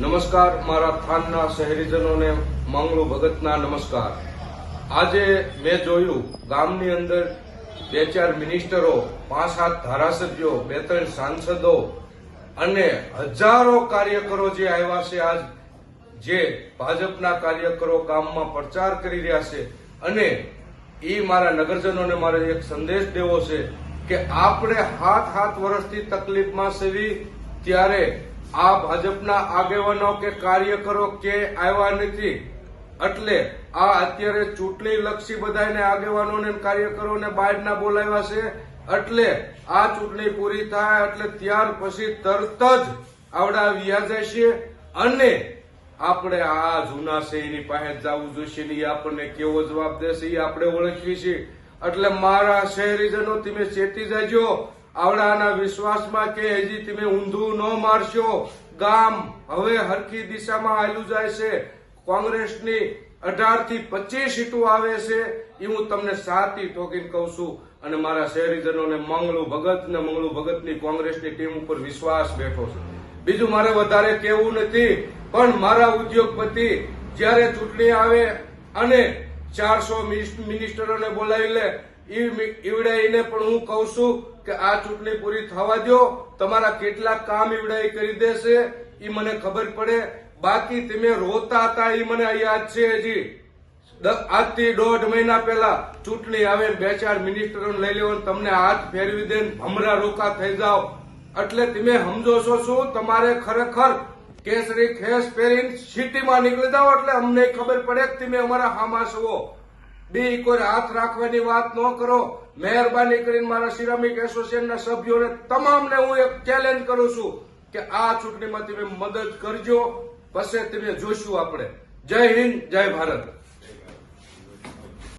નમસ્કાર, મારા થાનના શહેરીજનોને મંગળુ ભગતના નમસ્કાર. આજે મેં જોયું, ગામની અંદર બે ચાર મિનિસ્ટરો, પાંચ સાત ધારાસભ્યો, બે ત્રણ સાંસદો અને હજારો કાર્યકરો જે આવ્યા છે આજ, જે ભાજપના કાર્યકરો ગામમાં પ્રચાર કરી રહ્યા છે અને એ મારા નગરજનોને મારે એક સંદેશ દેવો છે કે આપણે હાથ હાથ વર્ષથી તકલીફમાં સેવી, ત્યારે આ ભાજપના આગેવાનો કે કાર્યકરો કે આવ્યા નથી. એટલે આ અત્યારે ચૂંટણી લક્ષી બધાને આગેવાનોને કાર્યકરોને બહારના બોલાવ્યા છે. એટલે આ ચૂંટણી પૂરી થાય એટલે ત્યાર પછી તરત જ આવડા વ્યાજાય છે. અને આપણે આ જૂના છે પાસે જવું જોઈશે ને એ આપણને કેવો જવાબ દેશે એ આપણે ઓળખવી છે એટલે મારા શહેરીજનો, તમે ચેતી જાજો. આવડાના વિશ્વાસમાં કે હજી તમે ઊંધું ન મારશો. ગામ હવે હરખી દિશામાં આવેલું જાય છે. કોંગ્રેસની અઢારથી પચીસ સીટો આવે છે. એ હું તમને સાતી ટોકીને કહું છું. અને મારા શહેરીજનોને મંગળું ભગત ને મંગળુ ભગતની કોંગ્રેસની ટીમ ઉપર વિશ્વાસ બેઠો છે. બીજું મારે વધારે કહેવું નથી, પણ મારા ઉદ્યોગપતિ જ્યારે ચૂંટણી આવે અને ચારસો મિનિસ્ટરોને બોલાવી લે ઈવડાઈને પણ હું કહું છું કે આ ચૂંટણી પૂરી થવા દો તમારા કેટલા કામ ઈવડાઈ કરી દેશે એ મને ખબર પડે. બાકી તમે રોતા હતા એ મને યાદ છે હજી. આજથી દોઢ મહિના પહેલા ચૂંટણી આવે બે ચાર મિનિસ્ટર લઈ લેવો તમને હાથ ફેરવી દે ભમરા રોકા થઈ જાઓ. એટલે તમે સમજો છો શું? તમારે ખરેખર કેસરી ખેસ પહેરીને સિટીમાં નીકળી જાઓ એટલે અમને ખબર પડે કે તમે અમારા હામાં છો. બી કોઈ હાથ રાખવાની વાત ન કરો. મહેરબાની કરીને મારા સિરામિક એસોસિએશનના સભ્યોને તમામને હું એક ચેલેન્જ કરું છું કે આ ચૂંટણીમાં તમે મદદ કરજો. પછી તમે જોઈશું આપણે. જય હિન્દ, જય ભારત.